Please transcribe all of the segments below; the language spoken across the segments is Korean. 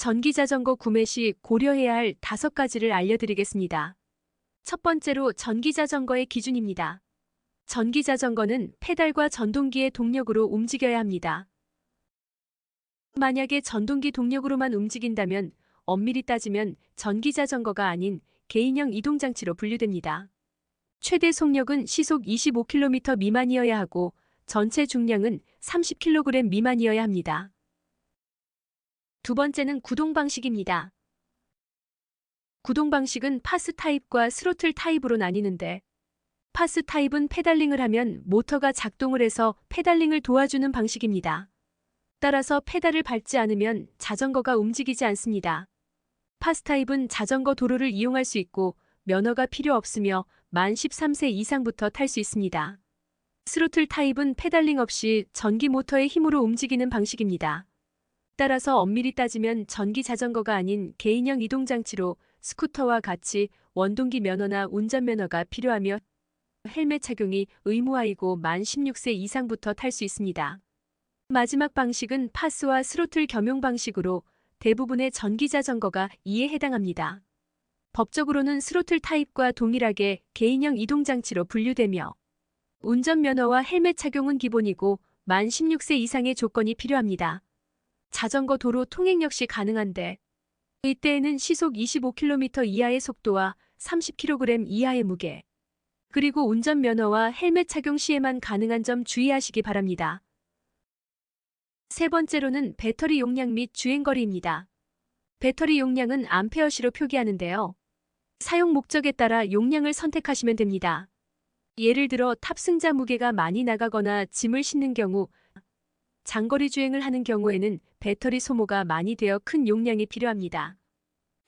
전기자전거 구매 시 고려해야 할 다섯 가지를 알려드리겠습니다. 첫 번째로 전기자전거의 기준입니다. 전기자전거는 페달과 전동기의 동력으로 움직여야 합니다. 만약에 전동기 동력으로만 움직인다면 엄밀히 따지면 전기자전거가 아닌 개인형 이동장치로 분류됩니다. 최대 속력은 시속 25km 미만이어야 하고 전체 중량은 30kg 미만이어야 합니다. 두 번째는 구동 방식입니다. 구동 방식은 파스 타입과 스로틀 타입으로 나뉘는데 파스 타입은 페달링을 하면 모터가 작동을 해서 페달링을 도와주는 방식입니다. 따라서 페달을 밟지 않으면 자전거가 움직이지 않습니다. 파스 타입은 자전거 도로를 이용할 수 있고 면허가 필요 없으며 만 13세 이상부터 탈 수 있습니다. 스로틀 타입은 페달링 없이 전기 모터의 힘으로 움직이는 방식입니다. 따라서 엄밀히 따지면 전기 자전거가 아닌 개인형 이동장치로 스쿠터와 같이 원동기 면허나 운전면허가 필요하며 헬멧 착용이 의무화이고 만 16세 이상부터 탈 수 있습니다. 마지막 방식은 파스와 스로틀 겸용 방식으로 대부분의 전기 자전거가 이에 해당합니다. 법적으로는 스로틀 타입과 동일하게 개인형 이동장치로 분류되며 운전면허와 헬멧 착용은 기본이고 만 16세 이상의 조건이 필요합니다. 자전거 도로 통행 역시 가능한데 이때에는 시속 25km 이하의 속도와 30kg 이하의 무게 그리고 운전면허와 헬멧 착용 시에만 가능한 점 주의하시기 바랍니다. 세 번째로는 배터리 용량 및 주행거리입니다. 배터리 용량은 암페어시로 표기하는데요. 사용 목적에 따라 용량을 선택하시면 됩니다. 예를 들어 탑승자 무게가 많이 나가거나 짐을 싣는 경우 장거리 주행을 하는 경우에는 배터리 소모가 많이 되어 큰 용량이 필요합니다.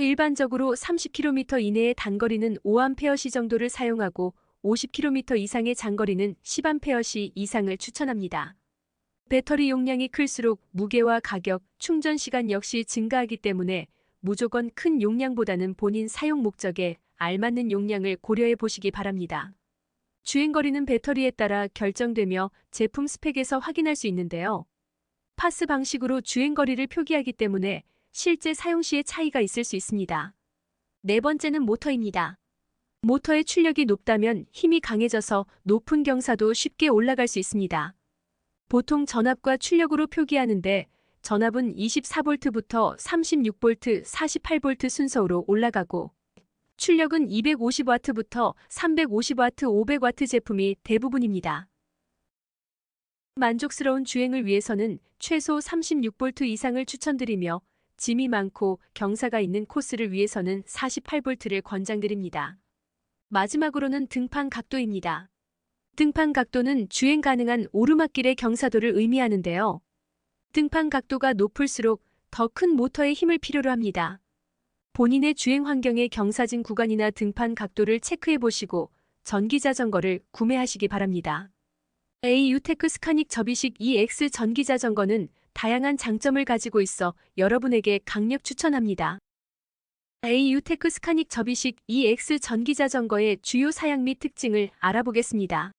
일반적으로 30km 이내의 단거리는 5A 정도를 사용하고 50km 이상의 장거리는 10A 이상을 추천합니다. 배터리 용량이 클수록 무게와 가격, 충전 시간 역시 증가하기 때문에 무조건 큰 용량보다는 본인 사용 목적에 알맞는 용량을 고려해 보시기 바랍니다. 주행거리는 배터리에 따라 결정되며 제품 스펙에서 확인할 수 있는데요. 파스 방식으로 주행거리를 표기하기 때문에 실제 사용 시의 차이가 있을 수 있습니다. 네 번째는 모터입니다. 모터의 출력이 높다면 힘이 강해져서 높은 경사도 쉽게 올라갈 수 있습니다. 보통 전압과 출력으로 표기하는데 전압은 24V부터 36V, 48V 순서로 올라가고 출력은 250W부터 350W, 500W 제품이 대부분입니다. 만족스러운 주행을 위해서는 최소 36V 이상을 추천드리며 짐이 많고 경사가 있는 코스를 위해서는 48V를 권장드립니다. 마지막으로는 등판 각도입니다. 등판 각도는 주행 가능한 오르막길의 경사도를 의미하는데요. 등판 각도가 높을수록 더 큰 모터의 힘을 필요로 합니다. 본인의 주행 환경의 경사진 구간이나 등판 각도를 체크해 보시고 전기 자전거를 구매하시기 바랍니다. A 유테크 스카닉 접이식 EX 전기 자전거는 다양한 장점을 가지고 있어 여러분에게 강력 추천합니다. A 유테크 스카닉 접이식 EX 전기 자전거의 주요 사양 및 특징을 알아보겠습니다.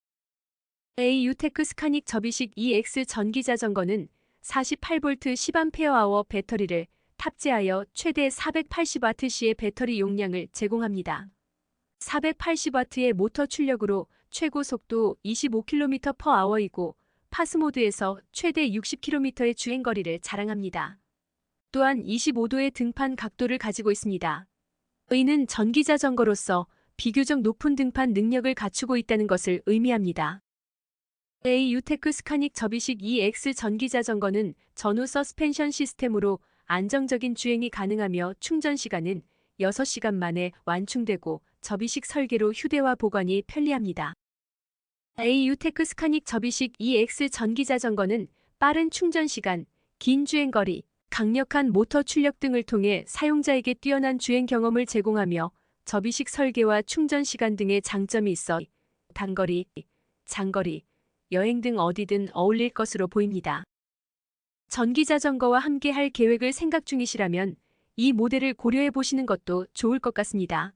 A 유테크 스카닉 접이식 EX 전기 자전거는 48V 10A 배터리를 탑재하여 최대 480W의 배터리 용량을 제공합니다. 480W의 모터 출력으로 최고 속도 25km/h이고 파스 모드에서 최대 60km의 주행거리를 자랑합니다. 또한 25도의 등판 각도를 가지고 있습니다. 의는 전기 자전거로서 비교적 높은 등판 능력을 갖추고 있다는 것을 의미합니다. A 유테크 스카닉 접이식 EX 전기 자전거는 전후 서스펜션 시스템으로 안정적인 주행이 가능하며 충전 시간은 6시간 만에 완충되고 접이식 설계로 휴대와 보관이 편리합니다. A 유테크 스카닉 접이식 EX 전기 자전거는 빠른 충전 시간, 긴 주행 거리, 강력한 모터 출력 등을 통해 사용자에게 뛰어난 주행 경험을 제공하며 접이식 설계와 충전 시간 등의 장점이 있어 단거리, 장거리, 여행 등 어디든 어울릴 것으로 보입니다. 전기 자전거와 함께 할 계획을 생각 중이시라면 이 모델을 고려해 보시는 것도 좋을 것 같습니다.